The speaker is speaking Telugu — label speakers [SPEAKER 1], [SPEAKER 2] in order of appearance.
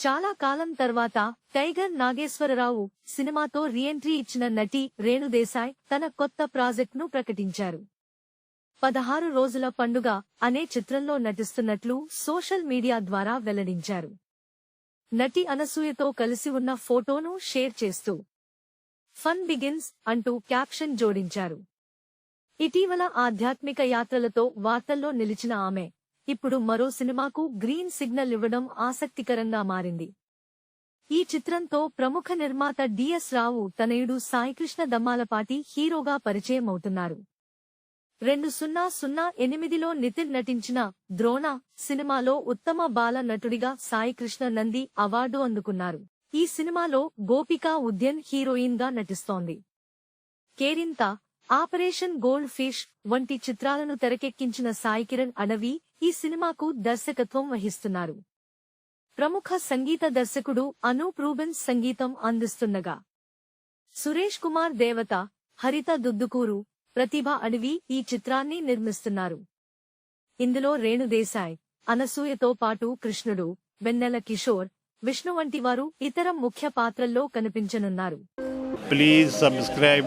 [SPEAKER 1] చాలా కాలం తర్వాత టైగర్ నాగేశ్వరరావు సినిమాతో రీఎంట్రీ ఇచ్చిన నటి రేణుదేశాయ్ తన కొత్త ప్రాజెక్ట్ను ప్రకటించారు. పదహారు రోజుల పండుగ అనే చిత్రంలో నటిస్తున్నట్లు సోషల్ మీడియా ద్వారా వెల్లడించారు. నటి అనసూయతో కలిసి ఉన్న ఫోటోను షేర్ చేస్తూ ఫన్ బిగిన్స్ అంటూ క్యాప్షన్ జోడించారు. ఇటీవల ఆధ్యాత్మిక యాత్రలతో వార్తల్లో నిలిచిన ఆమె ఇప్పుడు మరో సినిమాకు గ్రీన్ సిగ్నల్ ఇవ్వడం ఆసక్తికరంగా మారింది. ఈ చిత్రంతో ప్రముఖ నిర్మాత డిఎస్ రావు తనయుడు సాయికృష్ణ దమ్మాలపాటి హీరోగా పరిచయం అవుతున్నారు. రెండు సున్నా సున్నా ఎనిమిదిలో నితిన్ నటించిన ద్రోణ సినిమాలో ఉత్తమ బాల నటుడిగా సాయికృష్ణ నంది అవార్డు అందుకున్నారు. ఈ సినిమాలో గోపికా ఉద్యన్ హీరోయిన్గా నటిస్తోంది. కేరింత ఆపరేషన్ గోల్డ్ ఫిష్ వంటి చిత్రాలను తెరకెక్కించిన సాయికిరణ్ అడవి ఈ సినిమాకు దర్శకత్వం వహిస్తున్నారు. ప్రముఖ సంగీత దర్శకుడు అనూప్ రూబెన్స్ సంగీతం అందిస్తుండగా. సురేష్ కుమార్ దేవత హరిత దుద్దుకూరు ప్రతిభ అడవి ఈ చిత్రాన్ని నిర్మిస్తున్నారు. ఇందులో రేణుదేశాయ్ అనసూయతో పాటు కృష్ణుడు వెన్నెల కిషోర్ విష్ణు వంటి వారు ఇతర ముఖ్య పాత్రల్లో కనిపించనున్నారు.
[SPEAKER 2] Please subscribe